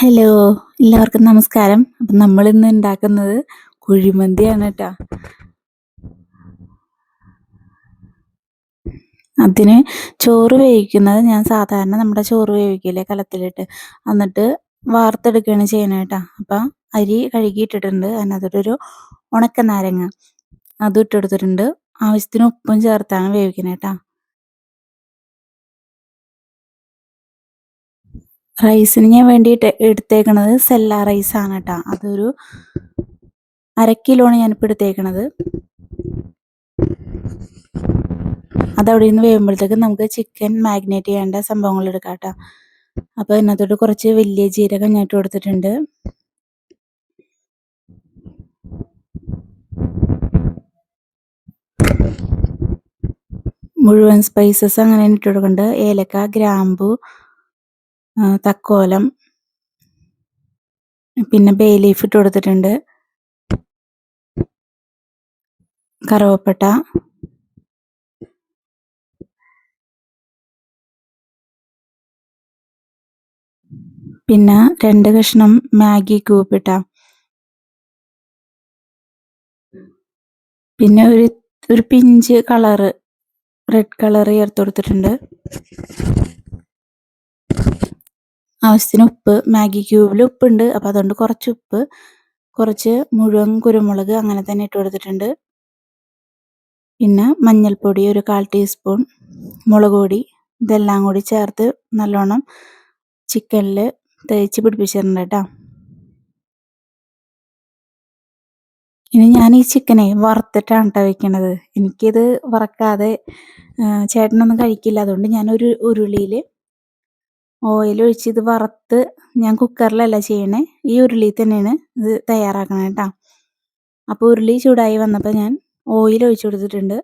Hello എല്ലാവർക്കും നമസ്കാരം. അപ്പം നമ്മൾ ഇന്ന് ഉണ്ടാക്കുന്നത് കുഴിമന്തിയാണ് കേട്ടോ അതിന് ചോറ് വേവിക്കുന്നത് ഞാൻ സാധാരണ നമ്മുടെ ചോറ് വേവിക്കില്ലേ കലത്തിലിട്ട്. എന്നിട്ട് വാർത്തെടുക്കുകയാണ് ചെയ്യുന്നത് കേട്ടോ അപ്പം അരി കഴുകിയിട്ടിട്ടുണ്ട്. അതിനകത്തൊരു ഉണക്ക നാരങ്ങ അതും ഇട്ടെടുത്തിട്ടുണ്ട് ആവശ്യത്തിന് ഉപ്പും ചേർത്താണ് വേവിക്കുന്നത് കേട്ടോ റൈസിന് ഞാൻ വേണ്ടിയിട്ട് എടുത്തേക്കണത് സെല്ല റൈസാണ് കേട്ടോ അതൊരു അര കിലോണ് ഞാനിപ്പോൾ എടുത്തേക്കണത്. അതവിടെ നിന്ന് വേകുമ്പോഴത്തേക്ക് നമുക്ക് ചിക്കൻ മാഗ്നേറ്റ് ചെയ്യേണ്ട സംഭവങ്ങൾ എടുക്കാം കേട്ടോ അപ്പോൾ ഇതിനകത്തോട്ട് കുറച്ച് വലിയ ജീരകം ഞാൻ ഇട്ട് കൊടുത്തിട്ടുണ്ട്. മുഴുവൻ സ്പൈസസ് അങ്ങനെ ഇട്ട് കൊടുക്കുന്നുണ്ട് ഏലക്ക ഗ്രാമ്പു തക്കോലം. പിന്നെ ബേ ലീഫ് ഇട്ട് കൊടുത്തിട്ടുണ്ട്. കറുവപ്പട്ട. പിന്നെ രണ്ട് കഷ്ണം മാഗി ക്യൂബ് ഇട്ട. പിന്നെ ഒരു ഒരു പിഞ്ച് കളറ് റെഡ് കളർ ചേർത്ത് കൊടുത്തിട്ടുണ്ട്. ആവശ്യത്തിന് ഉപ്പ് മാഗി ക്യൂബിൽ ഉപ്പുണ്ട്. അപ്പോൾ അതുകൊണ്ട് കുറച്ച് ഉപ്പ് കുറച്ച് മുഴുവൻ കുരുമുളക് അങ്ങനെ തന്നെ ഇട്ട് കൊടുത്തിട്ടുണ്ട്. പിന്നെ മഞ്ഞൾപ്പൊടി ഒരു കാൽ ടീസ്പൂൺ മുളക് പൊടി ഇതെല്ലാം കൂടി ചേർത്ത് നല്ലോണം ചിക്കനിൽ തേച്ച് പിടിപ്പിച്ചിട്ടുണ്ട് കേട്ടോ. ഇനി ഞാൻ ഈ ചിക്കനെ വറുത്തിട്ടാണ് കേട്ടോ വെക്കണത്. എനിക്കിത് വറക്കാതെ ചേട്ടനൊന്നും കഴിക്കില്ല. അതുകൊണ്ട് ഞാൻ ഒരു ഉരുളിയിൽ ഓയിൽ ഒഴിച്ച് ഇത് വറുത്ത് ഞാൻ കുക്കറിലല്ല ചെയ്യണേ. ഈ ഉരുളി തന്നെയാണ് ഇത് തയ്യാറാക്കണേ കേട്ടോ. അപ്പോൾ ഉരുളി ചൂടായി വന്നപ്പോൾ ഞാൻ ഓയിൽ ഒഴിച്ചു കൊടുത്തിട്ടുണ്ട്.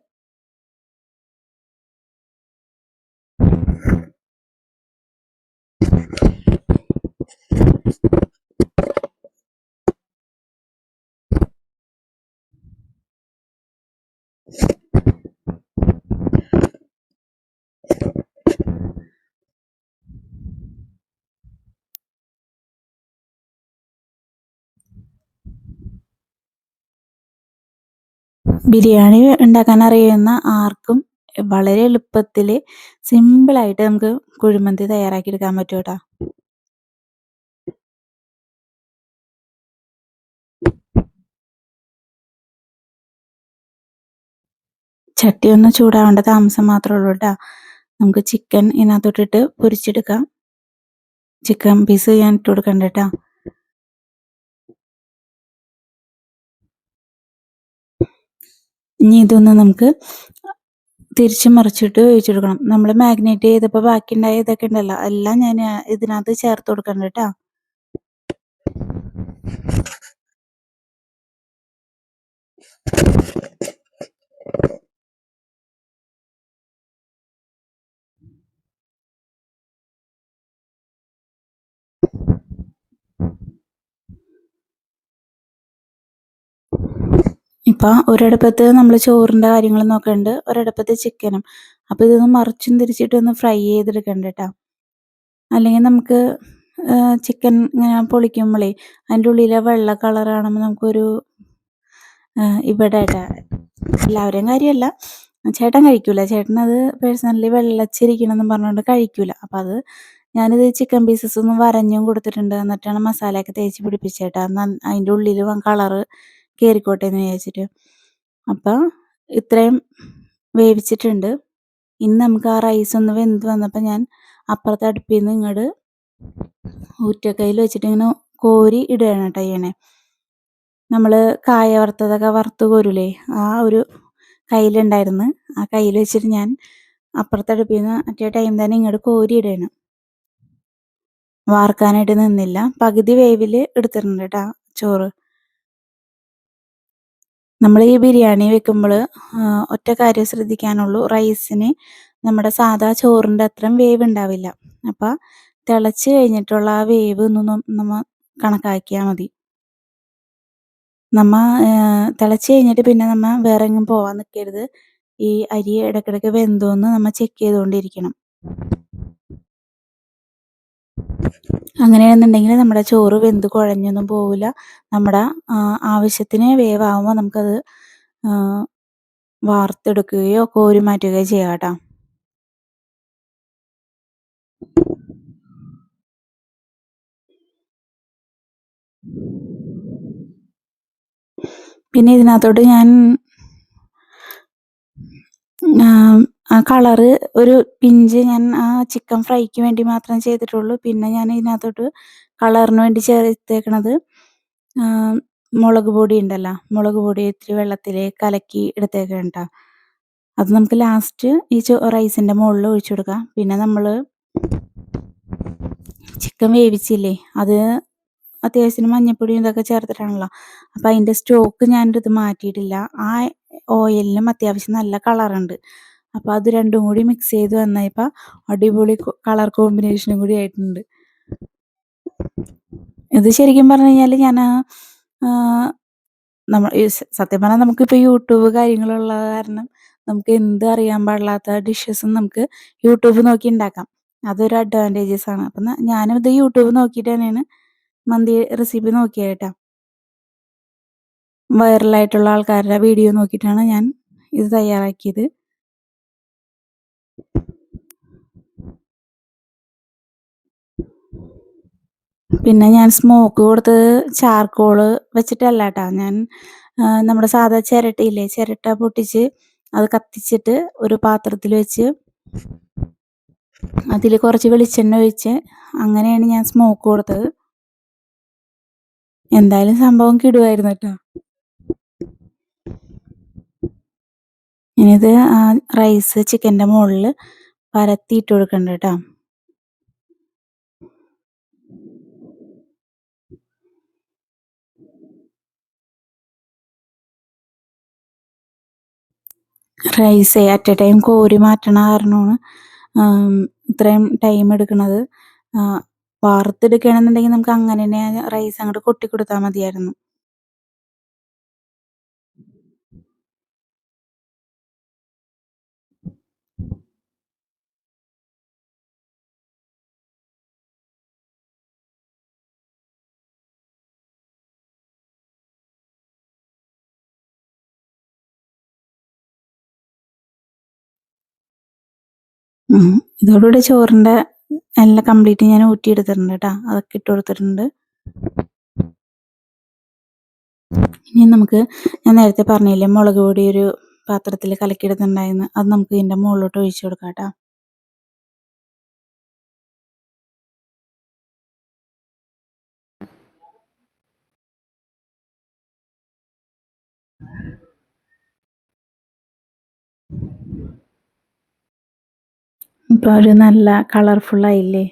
ബിരിയാണി ഉണ്ടാക്കാൻ അറിയുന്ന ആർക്കും വളരെ എളുപ്പത്തിൽ സിമ്പിളായിട്ട് നമുക്ക് കുഴിമന്തി തയ്യാറാക്കിയെടുക്കാൻ പറ്റും കേട്ടോ ചട്ടി ഒന്ന് ചൂടാവേണ്ട താമസം മാത്രമേ ഉള്ളൂ കേട്ടോ നമുക്ക് ചിക്കൻ ഇതിനകത്തോട്ടിട്ട് പൊരിച്ചെടുക്കാം. ചിക്കൻ പീസ് ഞാൻ ഇട്ട് കൊടുക്കണ്ട കേട്ടോ ഇനി ഇതൊന്ന് നമുക്ക് തിരിച്ച് മറിച്ചിട്ട് ഒഴിച്ചെടുക്കണം നമ്മൾ മാഗ്നേറ്റ് ചെയ്തപ്പോൾ ബാക്കിയുണ്ടായ ഇതൊക്കെ ഉണ്ടല്ലോ. എല്ലാം ഞാൻ ഇതിനകത്ത് ചേർത്ത് കൊടുക്കണം കേട്ടോ. ഇപ്പം ഒരടുപ്പത്ത് നമ്മൾ ചോറിന്റെ കാര്യങ്ങൾ നോക്കുന്നുണ്ട് ഒരടുപ്പത്ത് ചിക്കനും അപ്പോൾ ഇതൊന്ന് മറിച്ചും തിരിച്ചിട്ടൊന്ന് ഫ്രൈ ചെയ്തെടുക്കണ്ട കേട്ടോ അല്ലെങ്കിൽ നമുക്ക് ചിക്കൻ ഇങ്ങനെ പൊളിക്കുമ്പോഴേ അതിന്റെ ഉള്ളിലെ വെള്ള കളറാണെന്ന് നമുക്കൊരു ഇവിടെ എല്ലാവരെയും കാര്യമല്ല. ചേട്ടൻ കഴിക്കൂല. ചേട്ടൻ അത് പേഴ്സണലി വെള്ളച്ചിരിക്കണമെന്ന് പറഞ്ഞുകൊണ്ട് കഴിക്കൂല. അപ്പം അത് ഞാനിത് ചിക്കൻ പീസസ് ഒന്ന് വരഞ്ഞും കൊടുത്തിട്ടുണ്ട്. എന്നിട്ടാണ് മസാലയൊക്കെ തേച്ച് പിടിപ്പിച്ചേട്ടാ. അതിന്റെ ഉള്ളിൽ കളറ് കയറിക്കോട്ടെ എന്ന് വിചാരിച്ചിട്ട്. അപ്പം ഇത്രയും വേവിച്ചിട്ടുണ്ട്. ഇന്ന് നമുക്ക് ആ റൈസ് ഒന്ന് വെന്ത് വന്നപ്പോൾ ഞാൻ അപ്പുറത്തെ അടുപ്പിൽ നിന്ന് ഇങ്ങോട്ട് ഊറ്റക്കയിൽ വെച്ചിട്ട് ഇങ്ങനെ കോരി ഇടുകയാണ് കേട്ടോ ചെയ്യണേ. നമ്മൾ കായ വറുത്തതൊക്കെ വറുത്ത് കോരൂലേ? ആ ഒരു കയ്യിലുണ്ടായിരുന്നു. ആ കയ്യിൽ വെച്ചിട്ട് ഞാൻ അപ്പുറത്തെ അടുപ്പിൽ നിന്ന് അറ്റേ ടൈം തന്നെ ഇങ്ങോട്ട് കോരി ഇടുകയാണ്. വാർക്കാനായിട്ട് നിന്നില്ല. പകുതി വേവിൽ എടുത്തിട്ടുണ്ട് കേട്ടോ ചോറ്. നമ്മൾ ഈ ബിരിയാണി വെക്കുമ്പോൾ ഒറ്റ കാര്യം ശ്രദ്ധിക്കാനുള്ളൂ. റൈസിന് നമ്മുടെ സാധാ ചോറിന്റെ അത്രയും വേവ് ഉണ്ടാവില്ല. അപ്പം തിളച്ച് കഴിഞ്ഞിട്ടുള്ള ആ വേവ് ഒന്ന് നമ്മൾ കണക്കാക്കിയാൽ മതി. നമ്മ തിളച്ച് കഴിഞ്ഞിട്ട് പിന്നെ നമ്മ വേറെ എങ്ങും പോവാൻ നിൽക്കരുത് ഈ അരി ഇടയ്ക്കിടയ്ക്ക് വെന്തോന്ന് നമ്മൾ ചെക്ക് ചെയ്തുകൊണ്ടിരിക്കണം അങ്ങനെയാണെന്നുണ്ടെങ്കിൽ നമ്മുടെ ചോറ് വെന്ത് കുഴഞ്ഞൊന്നും പോവില്ല. നമ്മുടെ ആവശ്യത്തിന് വേവാകുമ്പോൾ നമുക്കത് വാർത്തെടുക്കുകയോ കോരി മാറ്റുകയോ ചെയ്യാം കേട്ടോ. പിന്നെ ഇതിനകത്തോട്ട് ഞാൻ ആ കളറ് ഒരു പിഞ്ച് ഞാൻ ആ ചിക്കൻ ഫ്രൈക്ക് വേണ്ടി മാത്രം ചെയ്തിട്ടുള്ളൂ. പിന്നെ ഞാൻ ഇതിനകത്തോട്ട് കളറിന് വേണ്ടി ചേർത്തേക്കണത് മുളക് പൊടി ഉണ്ടല്ലോ. മുളക് പൊടി ഇത്തിരി വെള്ളത്തിൽ കലക്കി എടുത്തേക്കണ്ട അത് നമുക്ക് ലാസ്റ്റ് ഈ റൈസിന്റെ മുകളിൽ ഒഴിച്ചു കൊടുക്കാം. പിന്നെ നമ്മൾ ചിക്കൻ വേവിച്ചില്ലേ അത് അത്യാവശ്യത്തിന് മഞ്ഞപ്പൊടിയും ഇതൊക്കെ ചേർത്തിട്ടാണല്ലോ. അപ്പം അതിന്റെ സ്റ്റോക്ക് ഞാനിത് മാറ്റിയിട്ടില്ല. ആ ഓയിലിനും അത്യാവശ്യം നല്ല കളറുണ്ട് അപ്പോൾ അത് രണ്ടും കൂടി മിക്സ് ചെയ്ത് വന്നപ്പോൾ അടിപൊളി കളർ കോമ്പിനേഷനും കൂടി ആയിട്ടുണ്ട്. ഇത് ശരിക്കും പറഞ്ഞു കഴിഞ്ഞാൽ ഞാൻ നമ്മൾ സത്യം പറഞ്ഞാൽ നമുക്കിപ്പോൾ യൂട്യൂബ് കാര്യങ്ങളുള്ള കാരണം നമുക്ക് എന്ത് അറിയാൻ പാടില്ലാത്ത ഡിഷസും നമുക്ക് യൂട്യൂബ് നോക്കി ഉണ്ടാക്കാം അതൊരു അഡ്വാന്റേജസ് ആണ്. അപ്പം ഞാനും ഇത് യൂട്യൂബ് നോക്കിയിട്ട് തന്നെയാണ് മന്തി റെസിപ്പി നോക്കിയായിട്ടാ വൈറലായിട്ടുള്ള ആൾക്കാരുടെ വീഡിയോ നോക്കിയിട്ടാണ് ഞാൻ ഇത് തയ്യാറാക്കിയത്. പിന്നെ ഞാൻ സ്മോക്ക് കൊടുത്ത് ചാർക്കോൾ വെച്ചിട്ടല്ല കേട്ടോ ഞാൻ നമ്മുടെ സാധാ ചിരട്ടയില്ലേ ചിരട്ട പൊട്ടിച്ച് അത് കത്തിച്ചിട്ട് ഒരു പാത്രത്തിൽ വെച്ച് അതിൽ കുറച്ച് വെളിച്ചെണ്ണ ഒഴിച്ച് അങ്ങനെയാണ് ഞാൻ സ്മോക്ക് കൊടുത്തത്. എന്തായാലും സംഭവം കിടുവായിരുന്നു കേട്ടോ. ഇനിയിത് ആ റൈസ് ചിക്കന്റെ മുകളിൽ പരത്തിയിട്ട് കൊടുക്കണ്ട കേട്ടോ റൈസ് അറ്റ് എ ടൈം കോരി മാറ്റണ കാരണമാണ് ഇത്രയും ടൈം എടുക്കുന്നത് വാർത്തെടുക്കുകയാണെന്നുണ്ടെങ്കിൽ നമുക്ക് അങ്ങനെ തന്നെ റൈസ് അങ്ങോട്ട് കൊട്ടി കൊടുത്താൽ മതിയായിരുന്നു. ഇതോടുകൂടി ചോറിന്റെ എല്ലാം കംപ്ലീറ്റ് ഞാൻ ഊറ്റിയെടുത്തിട്ടുണ്ട് കേട്ടോ. അതൊക്കെ ഇട്ട് കൊടുത്തിട്ടുണ്ട്. ഇനി നമുക്ക് ഞാൻ നേരത്തെ പറഞ്ഞില്ലേ മുളക് പൊടി ഒരു പാത്രത്തിൽ കലക്കിയെടുത്തിട്ടുണ്ടായിരുന്നു അത് നമുക്ക് ഇതിന്റെ മുകളിലോട്ട് ഒഴിച്ചു കൊടുക്കാം കേട്ടോ. ഇപ്പോൾ ഒരു നല്ല കളർഫുള്ളായില്ലേ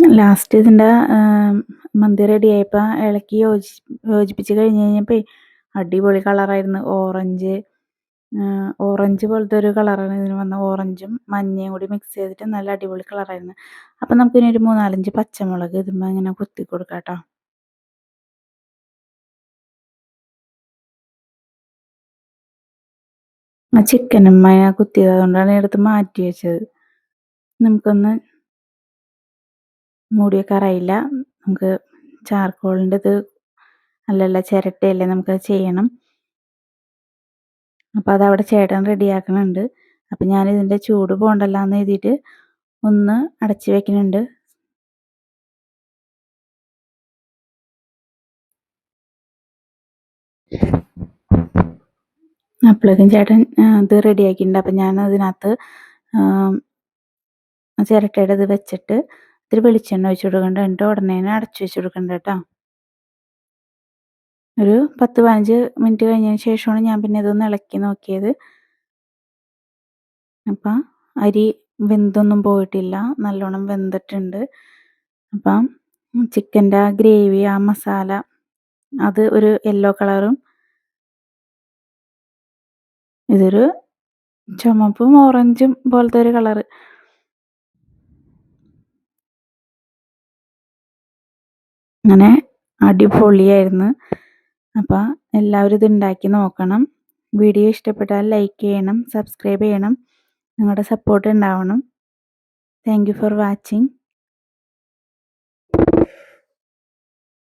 ലാസ്റ്റ് ഇതിന്റെ മന്തി റെഡി ആയപ്പോൾ ഇളക്കി യോജി യോജിപ്പിച്ച് കഴിഞ്ഞ് കഴിഞ്ഞപ്പോൾ അടിപൊളി കളറായിരുന്നു ഓറഞ്ച് ഓറഞ്ച് പോലത്തെ ഒരു കളറാണ് ഇതിന് വന്ന ഓറഞ്ചും മഞ്ഞയും കൂടി മിക്സ് ചെയ്തിട്ട് നല്ല അടിപൊളി കളറായിരുന്നു അപ്പം നമുക്കിനി ഒരു മൂന്നാലഞ്ച് പച്ചമുളക് ഇതുമ്പോൾ ഇങ്ങനെ കുത്തി കൊടുക്കാം കേട്ടോ ആ ചിക്കനും കുത്തിയത് അതുകൊണ്ടാണ് എടുത്ത് മാറ്റി വെച്ചത്. നമുക്കൊന്ന് മൂടിയൊക്കെ അറിയില്ല. നമുക്ക് ചാർക്കോളിന്റെ ഇത് അല്ലല്ല ചിരട്ടയല്ലേ നമുക്കത് ചെയ്യണം. അപ്പോൾ അതവിടെ ചേട്ടൻ റെഡിയാക്കണുണ്ട്. അപ്പം ഞാനിതിന്റെ ചൂട് പോകണ്ടല്ലോ എന്ന് എഴുതിയിട്ട് ഒന്ന് അടച്ചു വെക്കുന്നുണ്ട് അപ്പോഴേക്കും ചേട്ടൻ ഇത് റെഡിയാക്കിയിട്ടുണ്ട്. അപ്പം ഞാൻ അതിനകത്ത് ചിരട്ടയുടെ ഇത് വെച്ചിട്ട് ഇത്തിരി വെളിച്ചെണ്ണ ഒഴിച്ചു കൊടുക്കണ്ട. എന്നിട്ട് ഉടനെ അടച്ചു വെച്ച് കൊടുക്കേണ്ട കേട്ടോ. ഒരു പത്ത് പതിനഞ്ച് മിനിറ്റ് കഴിഞ്ഞതിന് ശേഷമാണ് ഞാൻ പിന്നെ ഇതൊന്ന് ഇളക്കി നോക്കിയത്. അപ്പം അരി വെന്തൊന്നും പോയിട്ടില്ല. നല്ലോണം വെന്തിട്ടുണ്ട്. അപ്പം ചിക്കന്റെ ആ ഗ്രേവി ആ മസാല അത് ഒരു യെല്ലോ കളറും ഇതൊരു ചുമപ്പും ഓറഞ്ചും പോലത്തെ ഒരു കളറ്. അങ്ങനെ അടിപൊളിയായിരുന്നു. അപ്പോൾ എല്ലാവരും ഇത് ഉണ്ടാക്കി നോക്കണം. വീഡിയോ ഇഷ്ടപ്പെട്ടാൽ ലൈക്ക് ചെയ്യണം സബ്സ്ക്രൈബ് ചെയ്യണം. നിങ്ങളുടെ സപ്പോർട്ട് ഉണ്ടാവണം. Thank for watching